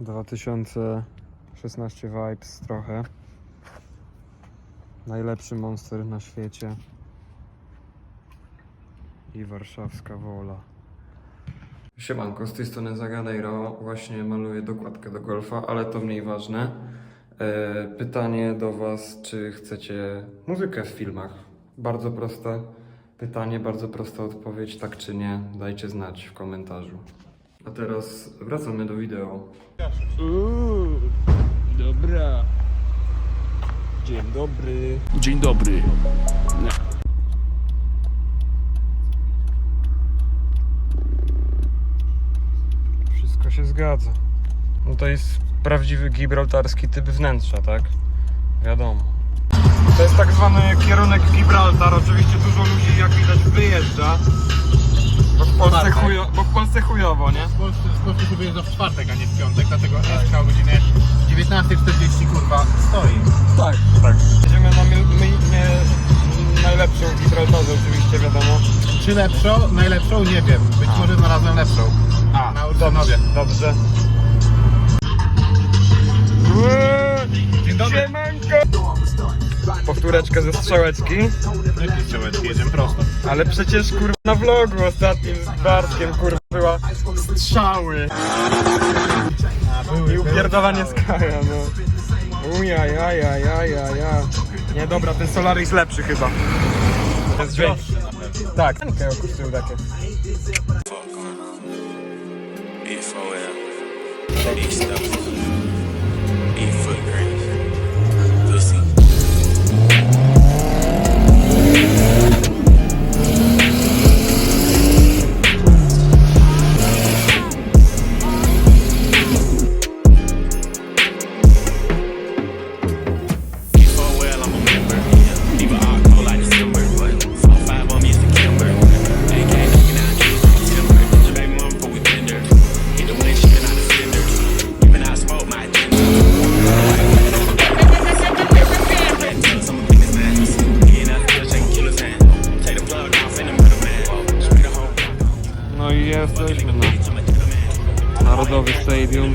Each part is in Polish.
2016 vibes trochę. Najlepszy monster na świecie. I warszawska wola. Siemanko, z tej strony Zagadejro. Właśnie maluję dokładkę do golfa, ale to mniej ważne. E, pytanie do Was, czy chcecie muzykę w filmach? Bardzo proste pytanie, bardzo prosta odpowiedź, tak czy nie, dajcie znać w komentarzu. A teraz wracamy do wideo. Uuu, dobra. Dzień dobry. Dzień dobry. Wszystko się zgadza. No to jest prawdziwy gibraltarski typ wnętrza, tak? Wiadomo. To jest tak zwany kierunek Gibraltar. Oczywiście dużo ludzi, jak widać, wyjeżdża. Bo w Polsce, chujo, bo w Polsce chujowo, nie? W Polsce, w Polsce się wyjeżdża w czwartek, a nie w piątek, dlatego SK o godzinie 19.40 kurwa stoi. Tak, tak. Jedziemy na mi, mi, nie, najlepszą w Gibraltarze oczywiście, wiadomo. Czy lepszą? Najlepszą? Nie wiem. Być może znalazłem lepszą. A, Na Ursynowie. Dobrze. Dzień dobry. Siemanko! Powtóreczkę ze strzałeczki. Prosto. Ale przecież kurwa na vlogu ostatnim z Bartkiem kurwa była strzały i były upierdolanie z kaja, no. Uja, ja, ja, ja, ja, ja. Nie, dobra, ten Solaris lepszy chyba. To jest pewno. Tak, takie kosztują takie. E4L. Big stuff. Eat foot jesteśmy na. Narodowy Stadium.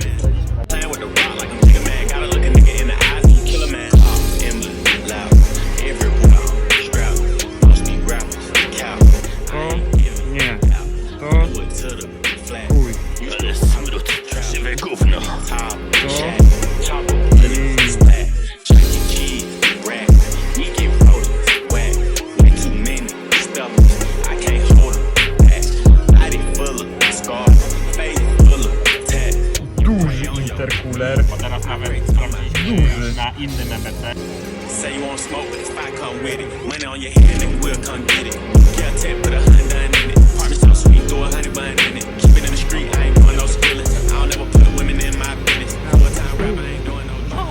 Say you want smoke, but if I come with it, money on your head, nigga, we'll come get it. A tip, put a hundred in it. Apartment so sweet, throw a hundred bun in it. Keep it in the street, I ain't doing no stealing. I don't ever put women in my business. Full time rapper, I ain't doing no.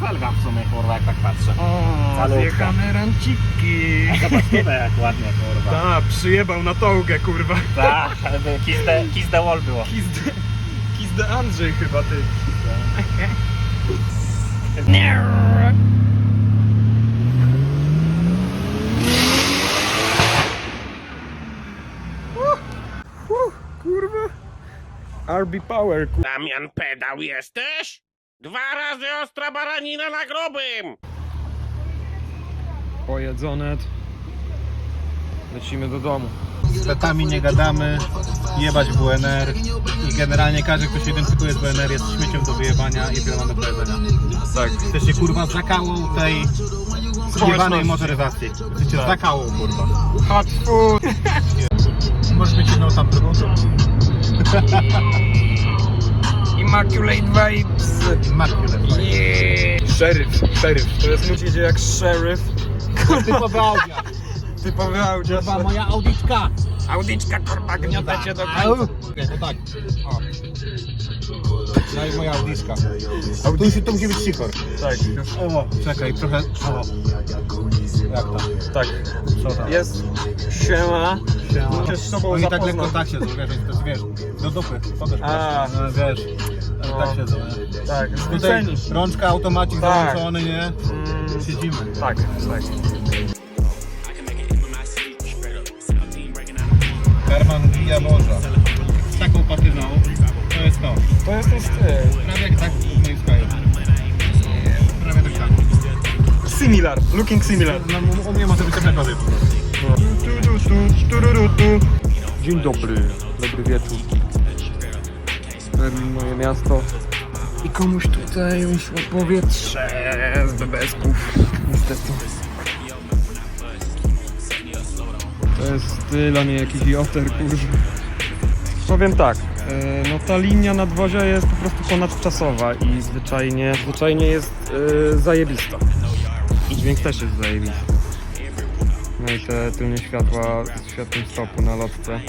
Felga w sumie kurwa jak tak patrzę. O, Malutka. zjechane ranciki. Zobaczmy jak ładnie kurwa. Ta, przyjebał na tołgę, kurwa. Tak, kiss the, kiss the wall było. Kizde, Kizde Andrzej chyba, ty. Uh, uh, Kurwa. RB Power, kurwa. Damian pedał jesteś? Dwa razy ostra baranina na grobym! Pojedzone. Lecimy do domu. Z tatami nie gadamy, jebać WNR i generalnie każdy, kto się identyfikuje z WNR jest śmieciem do wyjebania i wiele do powiedzenia. Tak. Jesteście kurwa zakałą tej zjebanej motoryzacji. Jesteście Tak. zakałą kurwa. Hot food. Możesz mieć jedną tam drugą. Immaculate vibes. Immaculate. Yeah. Szeryf, szeryf. To jest ludzi jedzie jak szeryf. Typowy Audia. Typowy audio. Kurwa moja Audiczka. Audiczka kurwa gniota cię do. Nie, to tak. O. No i moja Audiczka. Tu, się- tu musi być sikor. Tak, O, czekaj, trochę. O. Jak tam? tak. Co tam? Jest siema. Musisz z sobą Oni tak zapoznać. lekko tak siedzą, wiesz, to jest, wiesz, do dupy, pokaż A. proszę. no, wiesz, No. tak siedzą, nie? Tak, Tutaj znudzeni. rączka, automatik Tak. załączony, nie? Mm, Siedzimy. tak, tak. Similar, looking similar. No, u mnie może być prostu. Dzień dobry, dobry wieczór. Moje miasto. I komuś tutaj uszło powietrze z BBS-ków. Niestety. To jest styl, a nie jakiś joter, kurwa. Powiem tak, e, no ta linia nadwozia jest po prostu ponadczasowa i zwyczajnie, zwyczajnie jest e, zajebista. Dźwięk też jest zajebisty. No i te tylne światła z światłem stopu na lotce.